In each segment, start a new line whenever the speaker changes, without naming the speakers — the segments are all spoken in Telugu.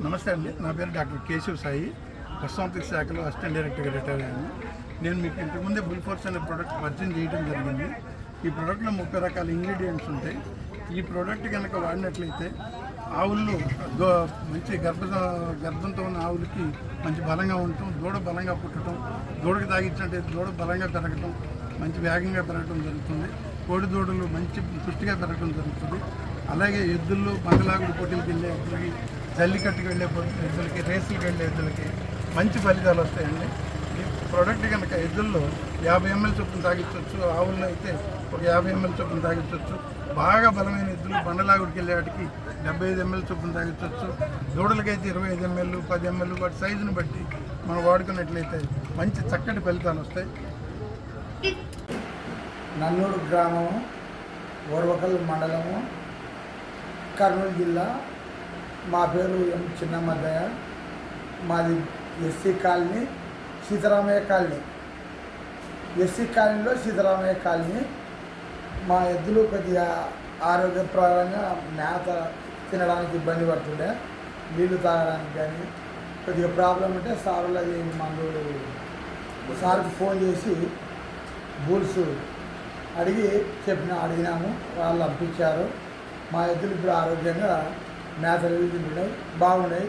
నమస్తే అండి. నా పేరు డాక్టర్ కేశవ్ సాయి. పశుసంవర్ధక శాఖలో అసిస్టెంట్ డైరెక్టర్గా రిటైర్ అయ్యాను. నేను మీకు ఇంతకుముందే బుల్ ఫోర్స్ అనే ప్రోడక్ట్ పరిచయం చేయడం జరిగింది. ఈ ప్రోడక్ట్లో ముప్పై రకాల ఇంగ్రీడియంట్స్ ఉంటాయి. ఈ ప్రోడక్ట్ కనుక వాడినట్లయితే ఆవుల్లో దో- మంచి గర్భ గర్భంతో ఉన్న ఆవులకి మంచి బలంగా ఉండటం దూడ బలంగా పుట్టడం దూడకి తాగించినట్టు దూడ బలంగా పెరగటం మంచి వేగంగా పెరగడం జరుగుతుంది. కోడి దూడలు మంచి పుష్టిగా పెరగడం జరుగుతుంది. అలాగే ఎద్దుల్లో మంగళాగుడి పోటీలకు వెళ్ళే ఎద్దులకి జల్లికట్టుకు వెళ్ళే ఎద్దులకి రేసులకు వెళ్ళే ఎద్దులకి మంచి ఫలితాలు వస్తాయండి. ఈ ప్రోడక్ట్ కనుక ఎద్దుల్లో యాభై ఎంఎల్ చొప్పున తాగించవచ్చు ఆవుల్లో అయితే ఒక యాభై ఎంఎల్ చొప్పున తాగించవచ్చు బాగా బలమైన ఎద్దులు బండలాగుడికి వెళ్ళే వాటికి డెబ్బై ఐదు ఎంఎల్ చొప్పున తాగించవచ్చు దూడలకైతే ఇరవై ఐదు ఎంఎల్ పది ఎంఎల్ వాటి సైజుని బట్టి మనం వాడుకున్నట్లయితే మంచి చక్కటి ఫలితాలు వస్తాయి.
నల్లూరు గ్రామము ఓర్వకల్ మండలము కర్నూలు జిల్లా. మా పేరు ఎం చిన్నమ్మదయ్య మాది SC colony Sitaramayya colony. SC కాలనీలో సీతారామయ్య కాలనీ. మా ఎద్దులు కొద్దిగా ఆరోగ్యప్రదంగా మేత తినడానికి ఇబ్బంది పడుతుండే. నీళ్ళు తాగడానికి కానీ కొద్దిగా ప్రాబ్లం ఉంటే సార్లది మందు సార్కి ఫోన్ చేసి బూల్స్ అడిగి చెప్పిన అడిగినాము. వాళ్ళు పంపించారు. మా ఎద్దులు ఇప్పుడు ఆరోగ్యంగా మేతలు తింటున్నాయి బాగున్నాయి.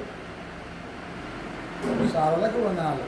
సార్లకు వందనాలు.